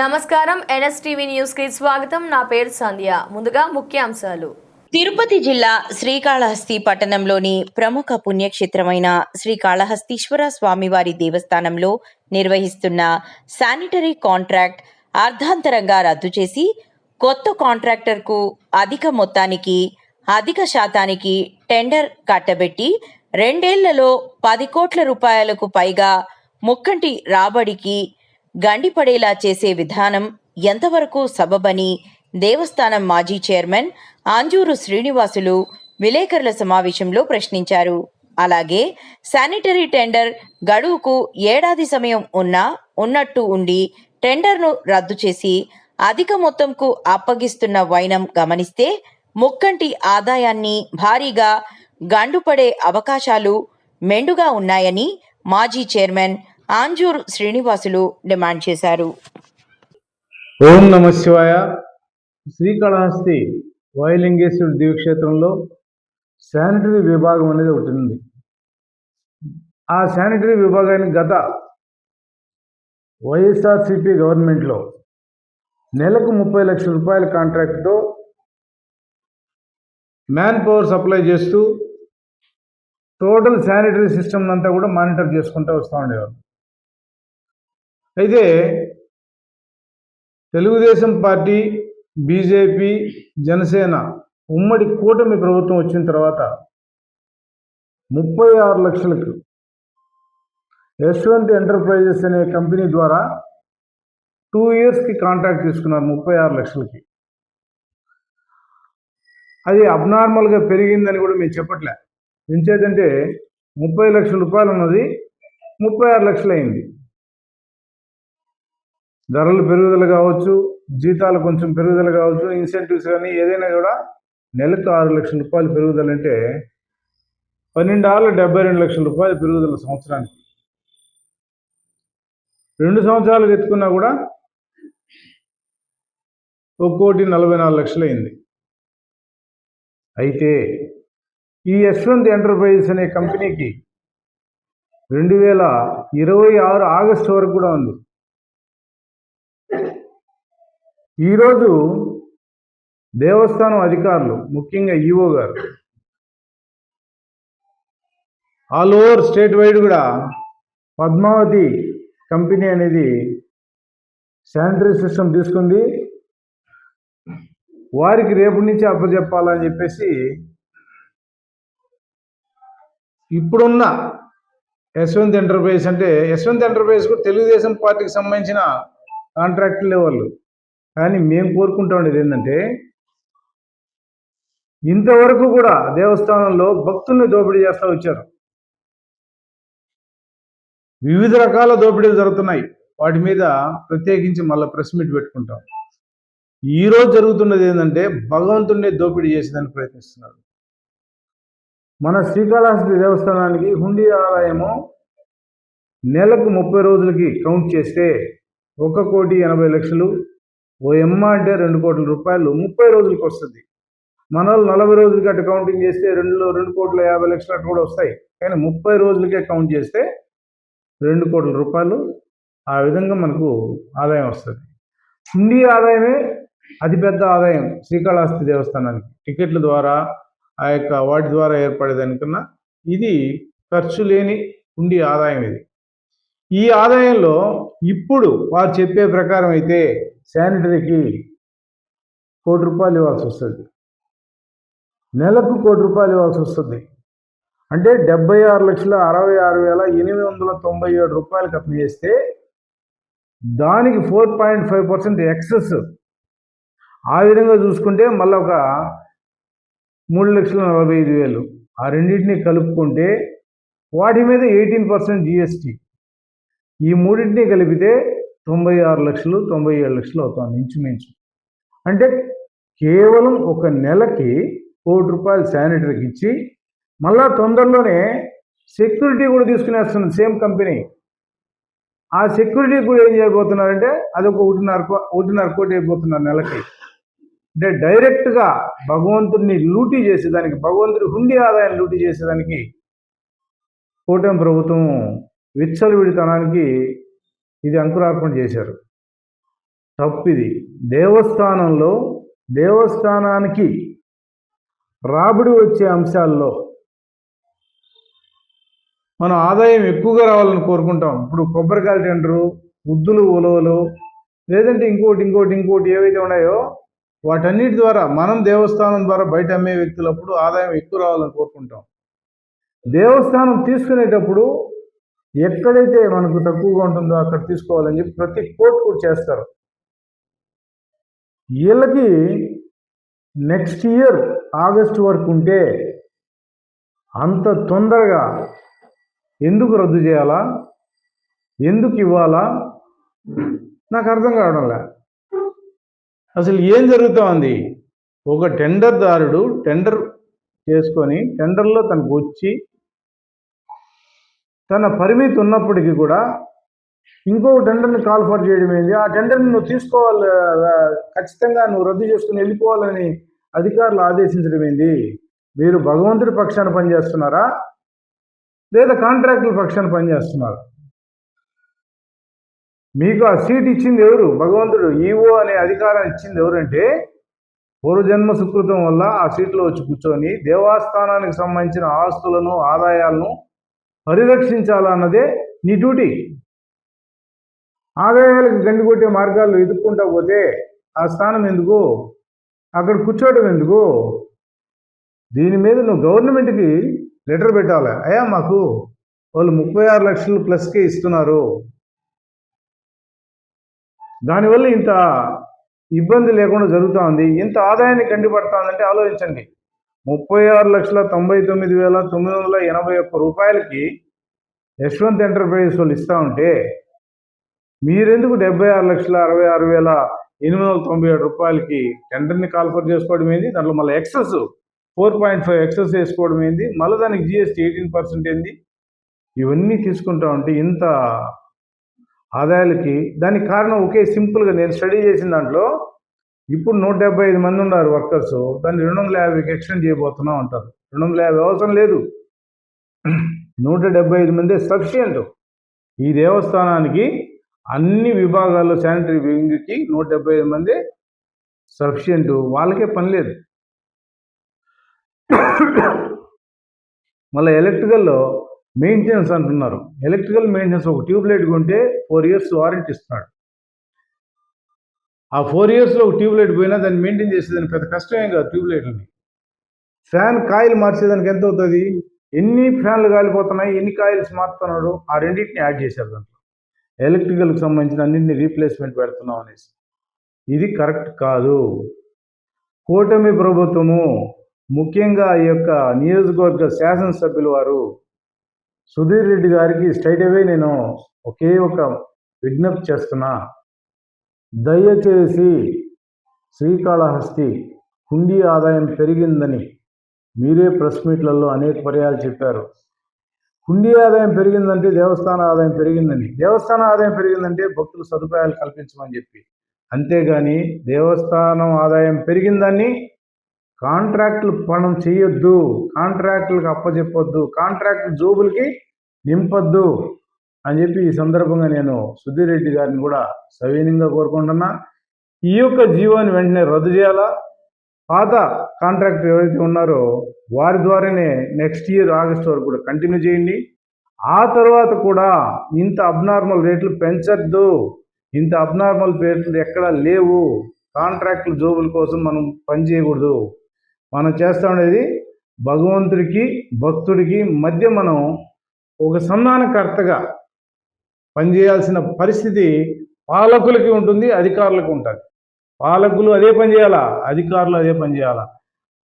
నమస్కారం. ఎన్ఎస్టీవీ న్యూస్కి స్వాగతం. నా పేరు సంధ్య. ముందుగా ముఖ్యాంశాలు. తిరుపతి జిల్లా శ్రీకాళహస్తి పట్టణంలోని ప్రముఖ పుణ్యక్షేత్రమైన శ్రీకాళహస్తీశ్వర స్వామివారి దేవస్థానంలో నిర్వహిస్తున్న శానిటరీ కాంట్రాక్ట్ అర్ధాంతరంగా రద్దు చేసి కొత్త కాంట్రాక్టర్కు అధిక మొత్తానికి అధిక శాతానికి టెండర్ కట్టబెట్టి రెండేళ్ళలో పది కోట్ల రూపాయలకు పైగా ముక్కంటి రాబడికి గండిపడేలా చేసే విధానం ఎంతవరకు సబబని దేవస్థానం మాజీ చైర్మన్ ఆంజూరు శ్రీనివాసులు విలేకరుల సమావేశంలో ప్రశ్నించారు. అలాగే శానిటరీ టెండర్ గడువుకు ఏడాది సమయం ఉన్నా ఉన్నట్టు ఉండి టెండర్ను రద్దు చేసి అధిక మొత్తంకు అప్పగిస్తున్న వైనం గమనిస్తే ముక్కంటి ఆదాయాన్ని భారీగా గండుపడే అవకాశాలు మెండుగా ఉన్నాయని మాజీ చైర్మన్ ఆంజూరు శ్రీనివాసులు డిమాండ్ చేశారు. ఓం నమ శివాయ. శ్రీకాళహస్తి వాయులింగేశ్వరుడు దివ్యక్షేత్రంలో శానిటరీ విభాగం అనేది ఒకటి ఉంది. ఆ శానిటరీ విభాగానికి గత వైఎస్ఆర్సిపి గవర్నమెంట్లో నెలకు ముప్పై లక్షల రూపాయల కాంట్రాక్ట్తో మ్యాన్ పవర్ సప్లై చేస్తూ టోటల్ శానిటరీ సిస్టమ్ అంతా కూడా మానిటర్ చేసుకుంటూ వస్తూ ఉండేవారు. అయితే తెలుగుదేశం పార్టీ బీజేపీ జనసేన ఉమ్మడి కూటమి ప్రభుత్వం వచ్చిన తర్వాత ముప్పై ఆరు లక్షలకు యశ్వంత్ ఎంటర్ప్రైజెస్ అనే కంపెనీ ద్వారా టూ ఇయర్స్కి కాంట్రాక్ట్ తీసుకున్నారు ముప్పై ఆరు లక్షలకి. అది అబ్నార్మల్గా పెరిగిందని కూడా మేము చెప్పట్లే. ఎంచేదంటే ముప్పై లక్షల రూపాయలు ఉన్నది ముప్పై ఆరు లక్షలు అయింది ధరలు పెరుగుదల కావచ్చు జీతాలు కొంచెం పెరుగుదల కావచ్చు ఇన్సెంటివ్స్ కానీ ఏదైనా కూడా నెలకు ఆరు లక్షల రూపాయలు పెరుగుదల అంటే పన్నెండు ఆరులు డెబ్బై రెండు లక్షల రూపాయలు పెరుగుదల సంవత్సరానికి. రెండు సంవత్సరాలు ఎత్తుకున్నా కూడా ఒక కోటి నలభై నాలుగు లక్షలు అయింది. అయితే ఈ యశ్వంత్ ఎంటర్ప్రైజెస్ అనే కంపెనీకి రెండు వేల ఇరవై ఆరు ఆగస్టు వరకు కూడా ఉంది. ఈరోజు దేవస్థానం అధికారులు ముఖ్యంగా ఈఓ గారు ఆల్ ఓవర్ స్టేట్ వైడ్ కూడా పద్మావతి కంపెనీ అనేది శానిటరీ సిస్టమ్ తీసుకుంది. వారికి రేపటి నుంచి అప్పచెప్పాలని చెప్పేసి ఇప్పుడున్న యశ్వంత్ ఎంటర్ప్రైజ్ అంటే యశ్వంత్ ఎంటర్ప్రైజ్ కూడా తెలుగుదేశం పార్టీకి సంబంధించిన కాంట్రాక్టులు వాళ్ళు కానీ మేము కోరుకుంటా ఉండేది ఏంటంటే ఇంతవరకు కూడా దేవస్థానంలో భక్తుల్ని దోపిడీ చేస్తూ వచ్చారు. వివిధ రకాల దోపిడీలు జరుగుతున్నాయి. వాటి మీద ప్రత్యేకించి మళ్ళీ ప్రెస్ మీట్ పెట్టుకుంటాం. ఈ రోజు జరుగుతున్నది ఏంటంటే భగవంతుడే దోపిడీ చేసేదానికి ప్రయత్నిస్తున్నారు. మన శ్రీకాళహస్తి దేవస్థానానికి హుండీ ఆదాయము నెలకు ముప్పై రోజులకి కౌంట్ చేస్తే ఒక కోటి ఎనభై లక్షలు ఓ ఎమ్మ అంటే రెండు కోట్ల రూపాయలు ముప్పై రోజులకి వస్తుంది. మన వాళ్ళు నలభై రోజులకి అటు కౌంటింగ్ చేస్తే రెండు రెండు కోట్ల యాభై లక్షలు అటు కూడా వస్తాయి. కానీ ముప్పై రోజులకే కౌంట్ చేస్తే రెండు కోట్ల రూపాయలు ఆ విధంగా మనకు ఆదాయం వస్తుంది. హుండీ ఆదాయమే అతిపెద్ద ఆదాయం శ్రీకాళహస్తి దేవస్థానానికి. టికెట్ల ద్వారా ఆ యొక్క వాటి ద్వారా ఏర్పడేదానికన్నా ఇది ఖర్చు లేని హుండీ ఆదాయం ఇది. ఈ ఆదాయంలో ఇప్పుడు వారు చెప్పే ప్రకారం అయితే శానిటరీకి కోటి రూపాయలు ఇవ్వాల్సి వస్తుంది. నెలకు కోటి రూపాయలు ఇవ్వాల్సి వస్తుంది. అంటే డెబ్బై ఆరు లక్షల అరవై ఆరు వేల ఎనిమిది వందల తొంభై ఏడు రూపాయలకు అతను చేస్తే దానికి four point five percent excess. ఆ విధంగా చూసుకుంటే మళ్ళీ ఒక మూడు లక్షల నలభై ఐదు వేలు. ఆ రెండింటిని కలుపుకుంటే వాటి మీద ఎయిటీన్ పర్సెంట్ జిఎస్టీ. ఈ మూడింటిని కలిపితే తొంభై ఆరు లక్షలు తొంభై ఏడు లక్షలు అవుతుంది ఇంచుమించు. అంటే కేవలం ఒక నెలకి కోటి రూపాయలు శానిటరీకి ఇచ్చి మళ్ళా తొందరలోనే సెక్యూరిటీ కూడా తీసుకునేస్తుంది సేమ్ కంపెనీ. ఆ సెక్యూరిటీ కూడా ఏం చేయబోతున్నారంటే అదొక ఒకటిన్నర కో- ఒకటిన్నర కోటి అయిపోతున్నారు నెలకి. అంటే డైరెక్ట్గా భగవంతుడిని లూటీ చేసేదానికి భగవంతుడి హుండీ ఆదాయాన్ని లూటీ చేసేదానికి కూటమి ప్రభుత్వం విచ్చలవిడితనానికి ఇది అంకురార్పణ చేశారు. తప్పిది. దేవస్థానంలో దేవస్థానానికి రాబడి వచ్చే అంశాల్లో మనం ఆదాయం ఎక్కువగా రావాలని కోరుకుంటాం. ఇప్పుడు కొబ్బరికాయలు టెండరు ఉద్దులు ఉలవలు లేదంటే ఇంకోటి ఇంకోటి ఇంకోటి ఏవైతే ఉన్నాయో వాటన్నిటి ద్వారా మనం దేవస్థానం ద్వారా బయట అమ్మే వ్యక్తులప్పుడు ఆదాయం ఎక్కువ రావాలని కోరుకుంటాం. దేవస్థానం తీసుకునేటప్పుడు ఎక్కడైతే మనకు తక్కువగా ఉంటుందో అక్కడ తీసుకోవాలని చెప్పి ప్రతి కోర్టు కూడా చేస్తారు. వీళ్ళకి నెక్స్ట్ ఇయర్ ఆగస్టు వరకు ఉంటే అంత తొందరగా ఎందుకు రద్దు చేయాలా? ఎందుకు ఇవ్వాలా? నాకు అర్థం కావడంలే. అసలు ఏం జరుగుతోంది? ఒక టెండర్దారుడు టెండర్ చేసుకొని టెండర్లో తనకు వచ్చి తన పరిమితి ఉన్నప్పటికీ కూడా ఇంకో టెండర్ని కాల్ ఫర్ చేయడం ఏంది? ఆ టెండర్ని నువ్వు తీసుకోవాలి ఖచ్చితంగా నువ్వు రద్దు చేసుకుని వెళ్ళిపోవాలని అధికారులు ఆదేశించడం ఏంది? మీరు భగవంతుడి పక్షాన పనిచేస్తున్నారా? లేదా కాంట్రాక్టుల పక్షాన పనిచేస్తున్నారా? మీకు ఆ సీట్ ఇచ్చింది ఎవరు? భగవంతుడు. ఈవో అనే అధికారం ఇచ్చింది ఎవరంటే పూర్వజన్మ సుకృతం వల్ల ఆ సీట్లో వచ్చి కూర్చొని దేవస్థానానికి సంబంధించిన ఆస్తులను ఆదాయాలను పరిరక్షించాలన్నదే నీ డ్యూటీ. ఆదాయాలకు గండి కొట్టే మార్గాలు ఎదుక్కుంటా పోతే ఆ స్థానం ఎందుకు? అక్కడ కూర్చోవడం ఎందుకు? దీని మీద నువ్వు గవర్నమెంట్కి లెటర్ పెట్టాలి. అయ్యా మాకు వాళ్ళు ముప్పై ఆరు లక్షలు ప్లస్కే ఇస్తున్నారు. దానివల్ల ఇంత ఇబ్బంది లేకుండా జరుగుతూ ఉంది. ఇంత ఆదాయాన్ని కండిపడుతుందంటే ఆలోచించండి. ముప్పై ఆరు లక్షల తొంభై తొమ్మిది వేల తొమ్మిది వందల ఎనభై ఒక్క రూపాయలకి యశ్వంత్ ఎంటర్ప్రైజెస్ వాళ్ళు ఇస్తూ ఉంటే మీరెందుకు డెబ్బై ఆరు లక్షల అరవై ఆరు వేల ఎనిమిది వందల తొంభై ఏడు రూపాయలకి టెండర్ని కాల్ఫర్ చేసుకోవడం ఏంది? దాంట్లో మళ్ళీ excess four point five excess వేసుకోవడం ఏంది? మళ్ళీ దానికి జిఎస్టీ ఎయిటీన్ పర్సెంట్ ఏంది? ఇవన్నీ తీసుకుంటా ఉంటే ఇంత ఆదాయాలకి దానికి కారణం ఒకే సింపుల్గా నేను స్టడీ చేసిన దాంట్లో ఇప్పుడు నూట డెబ్బై ఐదు మంది ఉన్నారు వర్కర్స్. దాన్ని రెండు వందల యాభైకి ఎక్స్టెండ్ చేయబోతున్నాం అంటారు. రెండు వందల యాభై అవసరం లేదు. నూట డెబ్బై ఐదు మంది సఫిషియంట్. ఈ దేవస్థానానికి అన్ని విభాగాల్లో శానిటరీ వింగ్కి నూట డెబ్బై ఐదు మంది సఫిషియంట్. వాళ్ళకే పని లేదు. మళ్ళీ ఎలక్ట్రికల్లో మెయింటెనెన్స్ అంటున్నారు. ఎలక్ట్రికల్ మెయింటెనెన్స్ ఒక ట్యూబ్ లైట్ కొంటే ఫోర్ ఇయర్స్ వారంటీ ఇస్తున్నాడు. ఆ ఫోర్ ఇయర్స్లో ఒక ట్యూబ్ లైట్ పోయినా దాన్ని మెయింటైన్ చేసేదానికి పెద్ద కష్టమేం కాదు ట్యూబ్లైట్లని. ఫ్యాన్ కాయిల్ మార్చేదానికి ఎంత అవుతుంది? ఎన్ని ఫ్యాన్లు కాలిపోతున్నాయి? ఎన్ని కాయిల్స్ మారుతున్నాడు? ఆ రెండింటిని యాడ్ చేశారు దాంట్లో. ఎలక్ట్రికల్కి సంబంధించిన అన్నింటిని రీప్లేస్మెంట్ పెడుతున్నాం అనేసి. ఇది కరెక్ట్ కాదు. కూటమి ప్రభుత్వము ముఖ్యంగా ఈ యొక్క నియోజకవర్గ శాసనసభ్యుల వారు సుధీర్ రెడ్డి గారికి స్ట్రైట్ అవే నేను ఒకే ఒక విజ్ఞప్తి చేస్తున్నా. దయచేసి శ్రీకాళహస్తి హుండీ ఆదాయం పెరిగిందని మీరే ప్రెస్ మీట్లలో అనేక పర్యాలు చెప్పారు. హుండీ ఆదాయం పెరిగిందంటే దేవస్థాన ఆదాయం పెరిగిందని. దేవస్థాన ఆదాయం పెరిగిందంటే భక్తులు సదుపాయాలు కల్పించమని చెప్పి. అంతేగాని దేవస్థానం ఆదాయం పెరిగిందని కాంట్రాక్టులు పణం చేయొద్దు కాంట్రాక్టులకు అప్పచెప్పొద్దు కాంట్రాక్ట్ జోబులకి నింపొద్దు. అని చెప్పి ఈ సందర్భంగా నేను సుధీరెడ్డి గారిని కూడా సవీనంగా కోరుకుంటున్నా. ఈ యొక్క జీవోని వెంటనే రద్దు చేయాలా? పాత కాంట్రాక్ట్ ఎవరైతే ఉన్నారో వారి ద్వారానే నెక్స్ట్ ఇయర్ ఆగస్ట్ వరకు కూడా కంటిన్యూ చేయండి. ఆ తర్వాత కూడా ఇంత అబ్నార్మల్ రేట్లు పెంచద్దు. ఇంత అబ్నార్మల్ రేట్లు ఎక్కడా లేవు. కాంట్రాక్టుల జోబుల కోసం మనం పని చేయకూడదు. మనం చేస్తా ఉండేది భగవంతుడికి భక్తుడికి మధ్య మనం ఒక సంధానకర్తగా పనిచేయాల్సిన పరిస్థితి పాలకులకి ఉంటుంది అధికారులకు ఉంటుంది. పాలకులు అదే పని చేయాలా? అధికారులు అదే పని చేయాలా?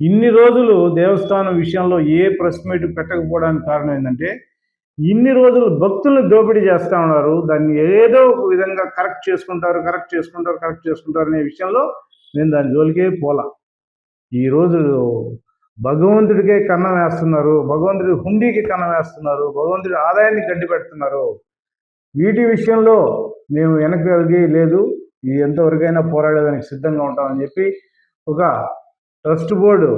ఇన్ని రోజులు దేవస్థానం విషయంలో ఏ ప్రెస్ మీట్ పెట్టకపోవడానికి కారణం ఏంటంటే ఇన్ని రోజులు భక్తులను దోపిడీ చేస్తూ ఉన్నారు. దాన్ని ఏదో ఒక విధంగా కరెక్ట్ చేసుకుంటారు కరెక్ట్ చేసుకుంటారు కరెక్ట్ చేసుకుంటారు అనే విషయంలో నేను దాని జోలికే పోలా. ఈరోజు భగవంతుడికే కన్నం వేస్తున్నారు భగవంతుడి హుండీకి కన్నం వేస్తున్నారు భగవంతుడి ఆదాయాన్ని గడ్డి పెడుతున్నారు. వీటి విషయంలో మేము వెనక్కి లేదు. ఇది ఎంతవరకైనా పోరాడేదానికి సిద్ధంగా ఉంటామని చెప్పి ఒక ట్రస్ట్ బోర్డు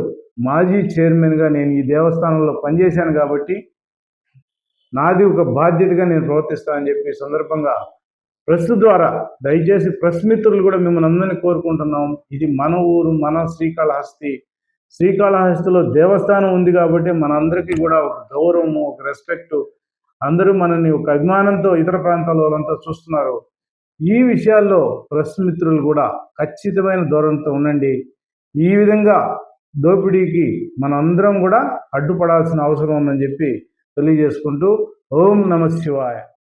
మాజీ చైర్మన్గా నేను ఈ దేవస్థానంలో పనిచేశాను కాబట్టి నాది ఒక బాధ్యతగా నేను ప్రవర్తిస్తానని చెప్పి సందర్భంగా ప్రెస్ ద్వారా దయచేసి ప్రెస్ మిత్రులు కూడా మిమ్మల్ని అందరినీ కోరుకుంటున్నాం. ఇది మన ఊరు మన శ్రీకాళహస్తి. శ్రీకాళహస్తిలో దేవస్థానం ఉంది కాబట్టి మనందరికీ కూడా ఒక గౌరవము ఒక రెస్పెక్ట్ అందరూ మనల్ని ఒక అభిమానంతో ఇతర ప్రాంతాల వాళ్ళంతా చూస్తున్నారు. ఈ విషయాల్లో ప్రెస్ మిత్రులు కూడా ఖచ్చితమైన ధోరణితో ఉండండి. ఈ విధంగా దోపిడీకి మనందరం కూడా అడ్డుపడాల్సిన అవసరం ఉందని చెప్పి తెలియజేసుకుంటూ ఓం నమ శివాయ.